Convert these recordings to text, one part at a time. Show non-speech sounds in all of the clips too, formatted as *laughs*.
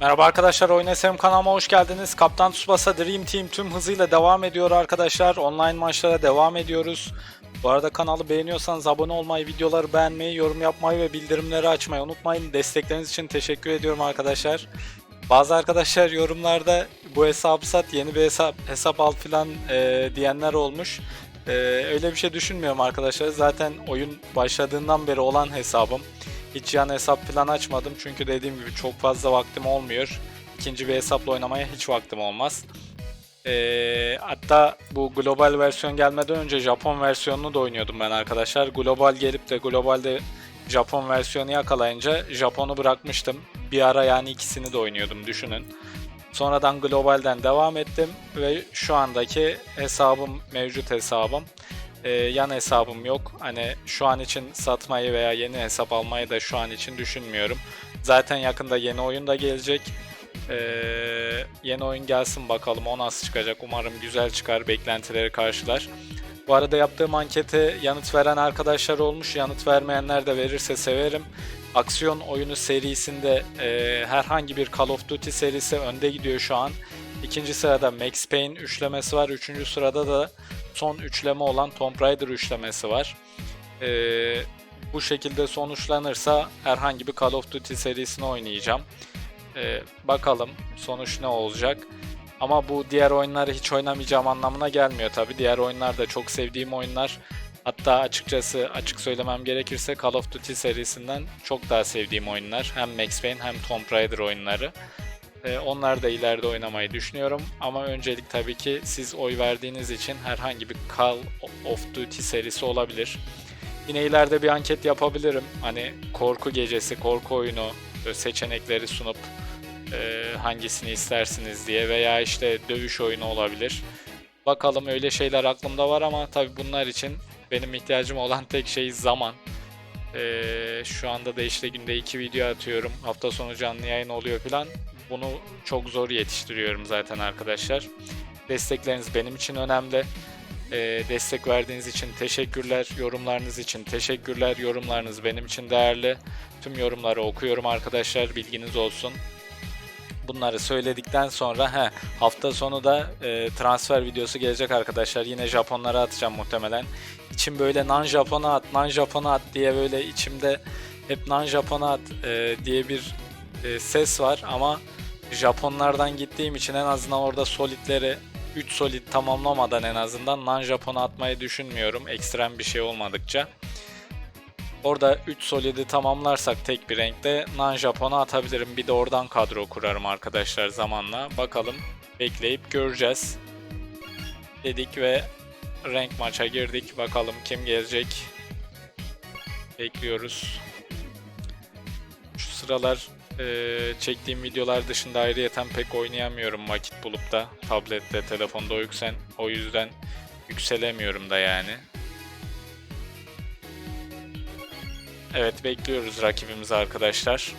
Merhaba arkadaşlar, Oyun SM kanalıma hoş geldiniz. Kaptan Tsubasa Dream Team tüm hızıyla devam ediyor arkadaşlar. Online maçlara devam ediyoruz. Bu arada kanalı beğeniyorsanız abone olmayı, videoları beğenmeyi, yorum yapmayı ve bildirimleri açmayı unutmayın. Destekleriniz için teşekkür ediyorum arkadaşlar. Bazı arkadaşlar yorumlarda bu hesabı sat, yeni bir hesap, hesap al filan e, diyenler olmuş. E, öyle bir şey düşünmüyorum arkadaşlar. Zaten oyun başladığından beri olan hesabım. Hiç yan hesap falan açmadım çünkü dediğim gibi çok fazla vaktim olmuyor. İkinci bir hesapla oynamaya hiç vaktim olmaz. Ee, hatta bu global versiyon gelmeden önce Japon versiyonunu da oynuyordum ben arkadaşlar. Global gelip de globalde Japon versiyonu yakalayınca Japon'u bırakmıştım. Bir ara yani ikisini de oynuyordum düşünün. Sonradan globalden devam ettim ve şu andaki hesabım mevcut hesabım. Ee, yan hesabım yok. Hani şu an için satmayı veya yeni hesap almayı da şu an için düşünmüyorum. Zaten yakında yeni oyun da gelecek. Ee, yeni oyun gelsin bakalım o nasıl çıkacak. Umarım güzel çıkar, beklentileri karşılar. Bu arada yaptığım ankete yanıt veren arkadaşlar olmuş. Yanıt vermeyenler de verirse severim. Aksiyon oyunu serisinde e, herhangi bir Call of Duty serisi önde gidiyor şu an. İkinci sırada Max Payne üçlemesi var. Üçüncü sırada da son üçleme olan Tomb Raider üçlemesi var. Ee, bu şekilde sonuçlanırsa herhangi bir Call of Duty serisini oynayacağım. Ee, bakalım sonuç ne olacak. Ama bu diğer oyunları hiç oynamayacağım anlamına gelmiyor tabi. Diğer oyunlar da çok sevdiğim oyunlar. Hatta açıkçası açık söylemem gerekirse Call of Duty serisinden çok daha sevdiğim oyunlar. Hem Max Payne hem Tomb Raider oyunları. Ee, Onlar da ileride oynamayı düşünüyorum. Ama öncelik tabii ki siz oy verdiğiniz için herhangi bir Call of Duty serisi olabilir. Yine ileride bir anket yapabilirim. Hani korku gecesi, korku oyunu böyle seçenekleri sunup e, hangisini istersiniz diye veya işte dövüş oyunu olabilir. Bakalım öyle şeyler aklımda var ama tabii bunlar için benim ihtiyacım olan *laughs* tek şey zaman. Ee, şu anda da işte günde iki video atıyorum. Hafta sonu canlı yayın oluyor falan. Bunu çok zor yetiştiriyorum zaten arkadaşlar. Destekleriniz benim için önemli. Ee, destek verdiğiniz için teşekkürler. Yorumlarınız için teşekkürler. Yorumlarınız benim için değerli. Tüm yorumları okuyorum arkadaşlar. Bilginiz olsun. Bunları söyledikten sonra he, hafta sonu da e, transfer videosu gelecek arkadaşlar. Yine Japonlara atacağım muhtemelen. İçim böyle nan Japon'a at, nan Japon'a at diye böyle içimde hep nan Japon'a at e, diye bir e, ses var ama Japonlardan gittiğim için en azından orada solidleri 3 solid tamamlamadan en azından nan Japon'a atmayı düşünmüyorum ekstrem bir şey olmadıkça. Orada 3 solidi tamamlarsak tek bir renkte nan Japon'a atabilirim. Bir de oradan kadro kurarım arkadaşlar zamanla. Bakalım bekleyip göreceğiz. Dedik ve renk maça girdik. Bakalım kim gelecek. Bekliyoruz. Şu sıralar e, çektiğim videolar dışında ayrıyeten pek oynayamıyorum vakit bulup da. Tablette, telefonda o yüzden, o yüzden yükselemiyorum da yani. Evet bekliyoruz rakibimizi arkadaşlar.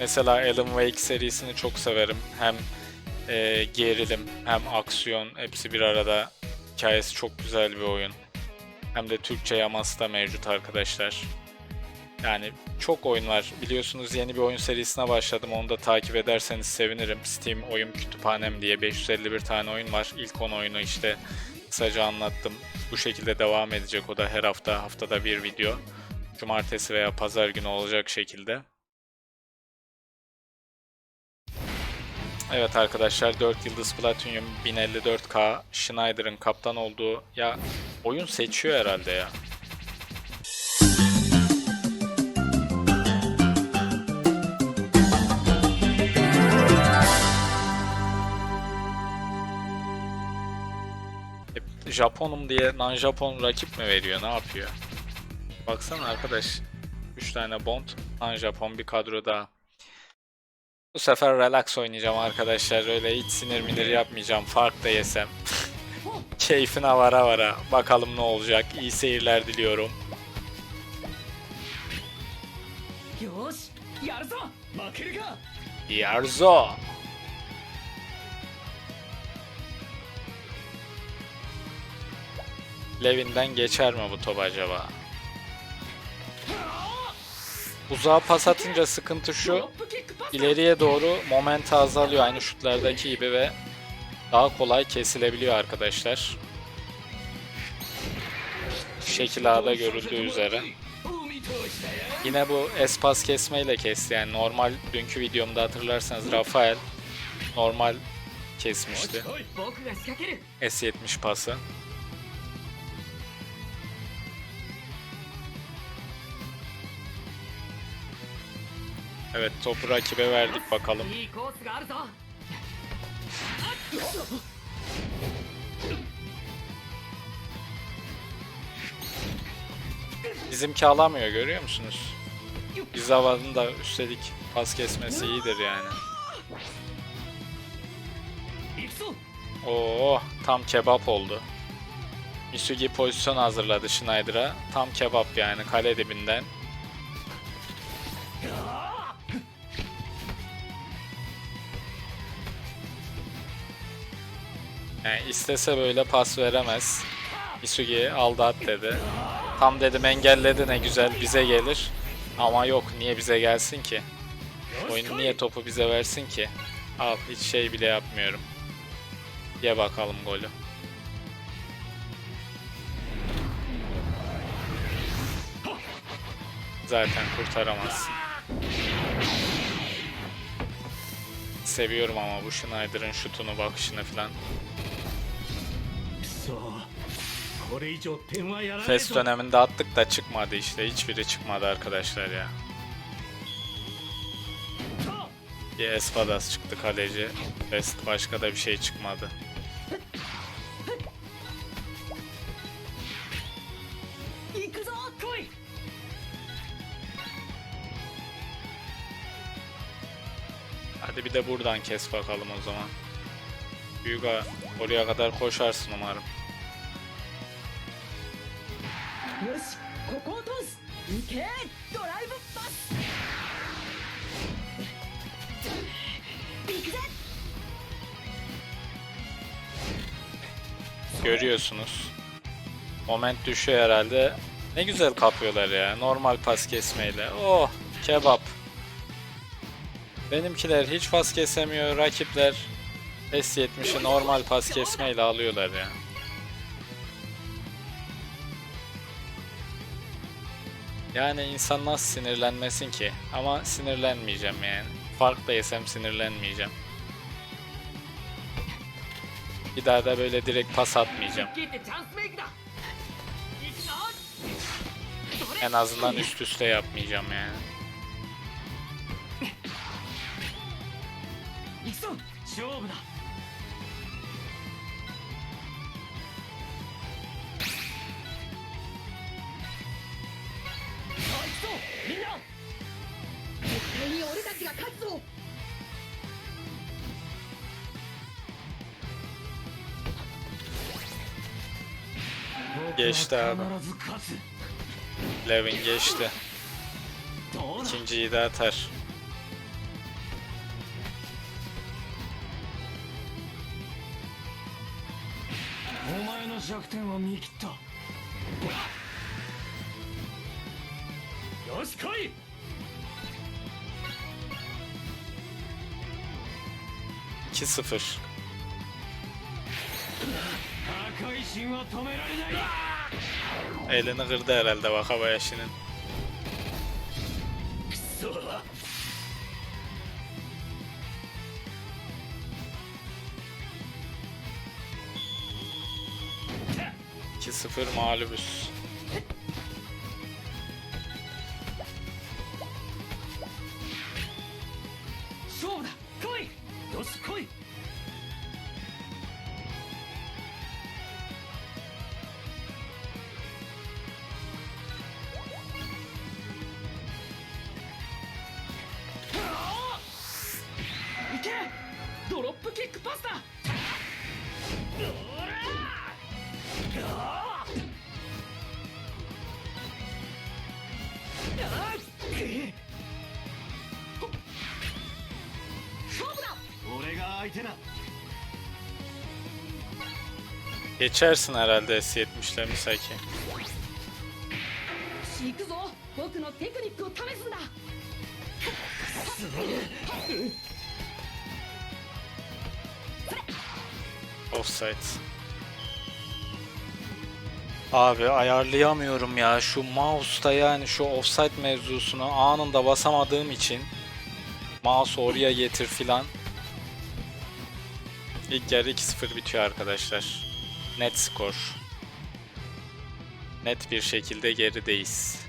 Mesela Alan Wake serisini çok severim. Hem e, gerilim hem aksiyon hepsi bir arada. Hikayesi çok güzel bir oyun. Hem de Türkçe yaması da mevcut arkadaşlar. Yani çok oyun var. Biliyorsunuz yeni bir oyun serisine başladım. Onu da takip ederseniz sevinirim. Steam oyun kütüphanem diye 551 tane oyun var. İlk 10 oyunu işte kısaca anlattım. Bu şekilde devam edecek o da her hafta haftada bir video. Cumartesi veya pazar günü olacak şekilde. Evet arkadaşlar 4 yıldız Platinum 1054K Schneider'ın kaptan olduğu ya oyun seçiyor herhalde ya. Japonum diye non Japon rakip mi veriyor? Ne yapıyor? Baksana arkadaş. 3 tane Bond, non Japon bir kadro daha. Bu sefer relax oynayacağım arkadaşlar. Öyle hiç sinir minir yapmayacağım. Fark da yesem. *laughs* Keyfine vara vara. Bakalım ne olacak. İyi seyirler diliyorum. Yarzo! Yarzo! Levin'den geçer mi bu top acaba? Uzağa pas atınca sıkıntı şu. İleriye doğru moment azalıyor aynı şutlardaki gibi ve daha kolay kesilebiliyor arkadaşlar. Şekil A'da görüldüğü üzere. Yine bu espas kesmeyle kesti. Yani normal dünkü videomda hatırlarsanız Rafael normal kesmişti. S70 pası. Evet topu rakibe verdik bakalım. Bizimki alamıyor görüyor musunuz? Biz Gizava'nın da üstelik pas kesmesi iyidir yani. Oo tam kebap oldu. Misugi pozisyon hazırladı Schneider'a. Tam kebap yani kale dibinden Yani istese böyle pas veremez. Misugi aldı dedi. Tam dedim engelledi ne güzel bize gelir. Ama yok niye bize gelsin ki? Oyun niye topu bize versin ki? Al hiç şey bile yapmıyorum. Ye bakalım golü. Zaten kurtaramazsın. Seviyorum ama bu Schneider'ın şutunu bakışını falan. Fest döneminde attık da çıkmadı işte. Hiçbiri çıkmadı arkadaşlar ya. Bir Espadas çıktı kaleci. Fest başka da bir şey çıkmadı. Hadi bir de buradan kes bakalım o zaman. Büyük ağa. Oraya kadar koşarsın umarım. Görüyorsunuz. Moment düşüyor herhalde. Ne güzel kapıyorlar ya. Normal pas kesmeyle. Oh kebap. Benimkiler hiç pas kesemiyor. Rakipler S70'i normal pas kesmeyle alıyorlar ya. Yani. yani insan nasıl sinirlenmesin ki? Ama sinirlenmeyeceğim yani. Farkla yesem sinirlenmeyeceğim. Bir daha da böyle direkt pas atmayacağım. En azından üst üste yapmayacağım yani. Geçti abi. 必ず勝つ Levin geçti. どうだ İkinciyi de atar. お前の弱点は見切ったよし来い 2-0. 破壊神は止められない Elini kırdı herhalde Wakabayashi'nin. くそ2-0 mağlubuz. Geçersin herhalde S70'le Misaki. Offside. Abi ayarlayamıyorum ya. Şu mouse'da yani şu offside mevzusunu anında basamadığım için mouse oraya getir filan. İlk yarı 2-0 bitiyor arkadaşlar. Net skor. Net bir şekilde gerideyiz.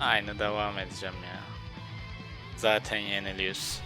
Aynı devam edeceğim ya. Zaten yeniliyoruz.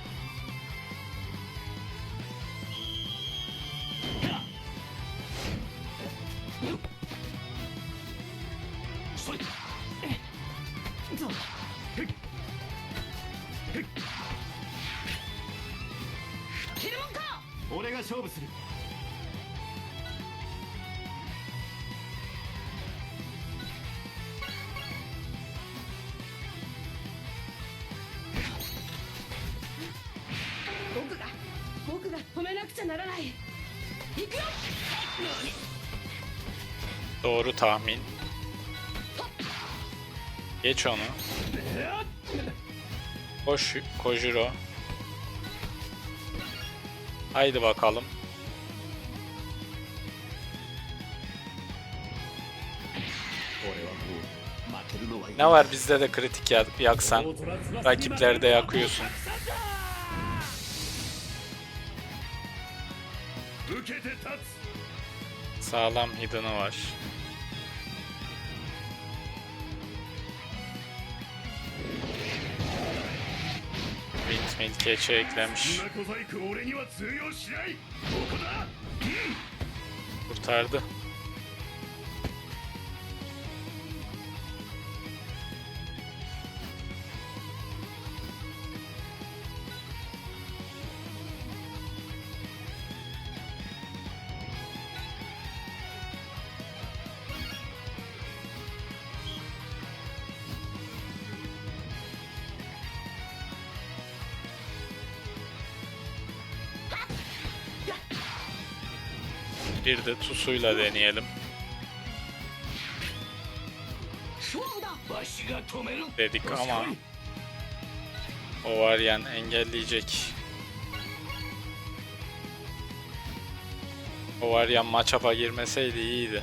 止めなくちゃならない行くよ Doğru tahmin. Geç onu. Koş Kojiro. Haydi bakalım. 俺はもう負けるのはいい Ne var bizde de kritik yak- yaksan. Rakiplerde yakıyorsun. Sağlam hidden'ı var. Windmill keçe eklemiş. Kurtardı. Bir de Tusu'yla deneyelim. Dedik ama o var yani engelleyecek. O var ya maçapa girmeseydi iyiydi.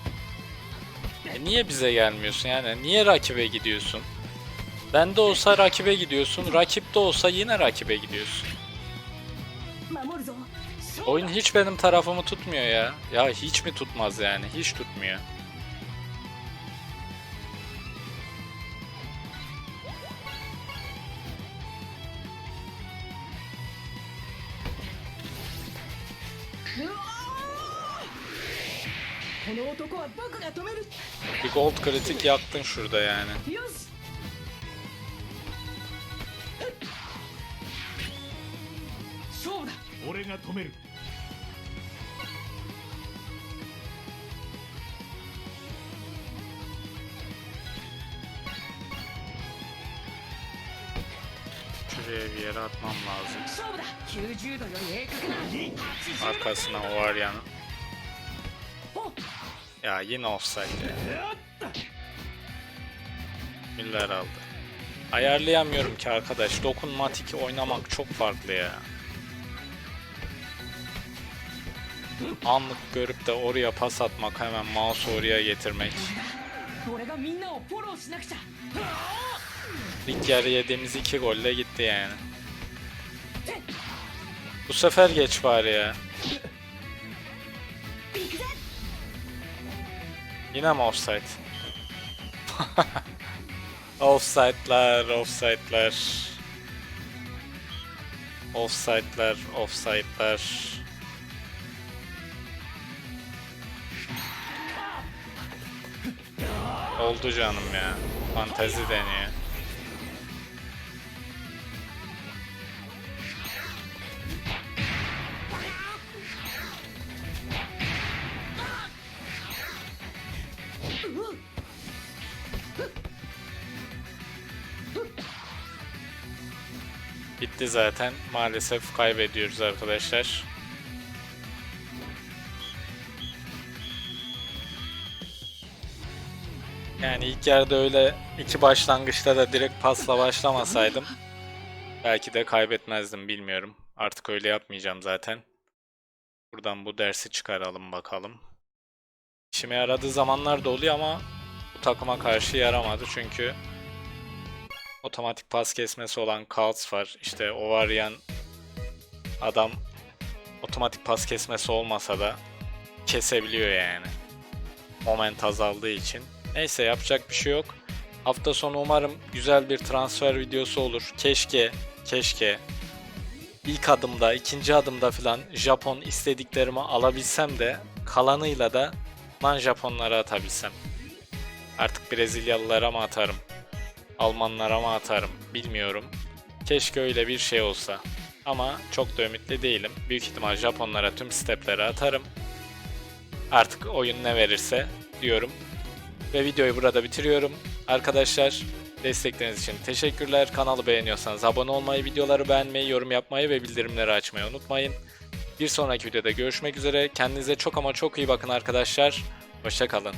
E niye bize gelmiyorsun yani? Niye rakibe gidiyorsun? Ben de olsa rakibe gidiyorsun, rakip de olsa yine rakibe gidiyorsun. Oyun hiç benim tarafımı tutmuyor ya. Ya hiç mi tutmaz yani? Hiç tutmuyor. Bir gold kritik yaktın şurada yani. Şuraya bir yere atmam lazım. Arkasına o var yani. Ya yine offside ya. Miller aldı. Ayarlayamıyorum ki arkadaş. Dokunmatik oynamak çok farklı ya. Anlık görüp de oraya pas atmak hemen mouse oraya getirmek. İlk yarı yediğimiz iki golle gitti yani. Bu sefer geç var ya. Yine mi offside? *laughs* offside'lar, offside'lar. Offside'lar, offside'lar. Oldu canım ya. Fantezi deniyor. Bitti zaten. Maalesef kaybediyoruz arkadaşlar. Yani ilk yerde öyle iki başlangıçta da direkt pasla başlamasaydım belki de kaybetmezdim bilmiyorum. Artık öyle yapmayacağım zaten. Buradan bu dersi çıkaralım bakalım. İşime yaradığı zamanlar da oluyor ama bu takıma karşı yaramadı çünkü otomatik pas kesmesi olan Kaltz var. İşte o arayan adam otomatik pas kesmesi olmasa da kesebiliyor yani. Moment azaldığı için. Neyse yapacak bir şey yok. Hafta sonu umarım güzel bir transfer videosu olur. Keşke, keşke ilk adımda, ikinci adımda filan Japon istediklerimi alabilsem de kalanıyla da lan Japonlara atabilsem. Artık Brezilyalılara mı atarım? Almanlara mı atarım bilmiyorum. Keşke öyle bir şey olsa. Ama çok da ümitli değilim. Büyük ihtimal Japonlara tüm stepleri atarım. Artık oyun ne verirse diyorum. Ve videoyu burada bitiriyorum. Arkadaşlar destekleriniz için teşekkürler. Kanalı beğeniyorsanız abone olmayı, videoları beğenmeyi, yorum yapmayı ve bildirimleri açmayı unutmayın. Bir sonraki videoda görüşmek üzere. Kendinize çok ama çok iyi bakın arkadaşlar. Hoşçakalın.